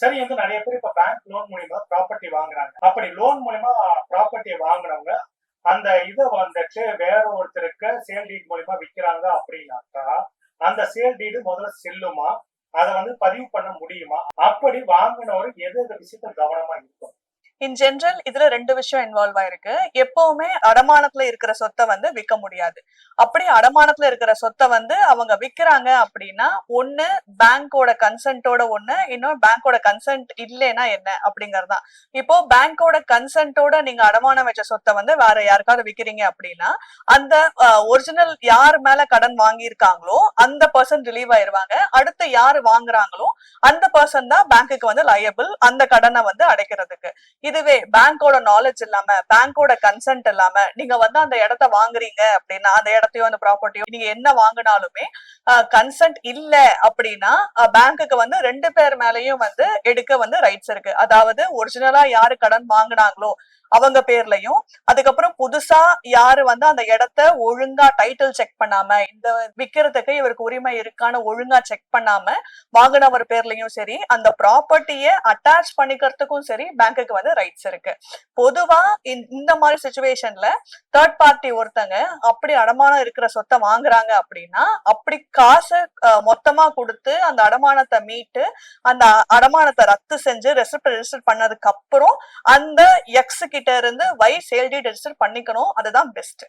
சரி வந்து நிறைய பேர் இப்ப பேங்க் லோன் மூலியமா ப்ராப்பர்ட்டி வாங்குறாங்க. அப்படி லோன் மூலியமா ப்ராப்பர்ட்டி வாங்குனவங்க அந்த இதை வந்துட்டு வேற ஒருத்தருக்கு சேல் டீட் மூலியமா விக்கிறாங்க அப்படின்னாக்கா அந்த சேல் டீடு முதல்ல செல்லுமா? அதை வந்து பதிவு பண்ண முடியுமா? அப்படி வாங்கினவர் எது எது விஷயத்த கவனமா இருக்கும் இன் ஜென்ரல் இதுல ரெண்டு விஷயம் இன்வால்வ் ஆயிருக்கு. எப்பவுமே அடமானத்துல இருக்கிற சொத்தை வந்து விற்க முடியாது. அப்படி அடமானத்துல இருக்கிற சொத்தை வந்து அவங்க விக்கிறாங்க அப்படின்னா ஒண்ணு பேங்கோட கன்சென்ட்டோட ஒண்ணு இன்னொரு பேங்கோட கன்சென்ட் இல்லைன்னா என்ன அப்படிங்கறதுதான் இப்போ பேங்கோட கன்சென்ட்டோட நீங்க அடமானம் வச்ச சொத்தை வந்து வேற யாருக்காவது விக்கிறீங்க அப்படின்னா அந்த ஒரிஜினல் யார் மேல கடன் வாங்கியிருக்காங்களோ அந்த பர்சன் ரிலீவ் ஆயிருவாங்க. அடுத்து யாரு வாங்குறாங்களோ அந்த பர்சன் தான் பேங்க்குக்கு வந்து லயபிள் அந்த கடனை வந்து அடைக்கிறதுக்கு. இதுவே பேங்கோட நாலேஜ் இல்லாம பேங்கோட கன்சென்ட் இல்லாம நீங்க வந்து அந்த இடத்த வாங்குறீங்க அப்படின்னா அந்த இடத்தையோ அந்த ப்ராப்பர்ட்டியோ நீங்க என்ன வாங்கினாலுமே கன்சென்ட் இல்ல அப்படின்னா பேங்க்குக்கு வந்து ரெண்டு பேர் மேலயும் வந்து எடுக்க வந்து ரைட்ஸ் இருக்கு. அதாவது ஒரிஜினலா யாரு கடன் வாங்குனாங்களோ அவங்க பேர்லயும். அதுக்கப்புறம் புதுசா யாரு வந்து அந்த இடத்த ஒழுங்கா டைட்டில் செக் பண்ணாம இந்த விக்கிறதுக்கு இவருக்கு உரிமை இருக்கான்னு ஒழுங்கா செக் பண்ணாம வாங்கினவர் பேர்லயும் சரி அந்த ப்ராப்பர்ட்டியை அட்டாச் பண்ணிக்கிறதுக்கும் சரி பேங்க்குக்கு வந்து ரைட்ஸ் இருக்கு. பொதுவா இந்த- இந்த மாதிரி சுச்சுவேஷன்ல தேர்ட் பார்ட்டி ஒருத்தங்க அப்படி அடமானம் இருக்கிற சொத்தை வாங்குறாங்க அப்படின்னா அப்படி காசு மொத்தமா கொடுத்து அந்த அடமானத்தை மீட்டு அந்த அடமானத்தை ரத்து செஞ்சு ரெசிப்ட் ரெஜிஸ்டர் பண்ணதுக்கு அப்புறம் அந்த எக்ஸ் கிட்ட இருந்து வை சேல்டி ரெஜிஸ்டர் பண்ணிக்கணும். அதுதான் பெஸ்ட்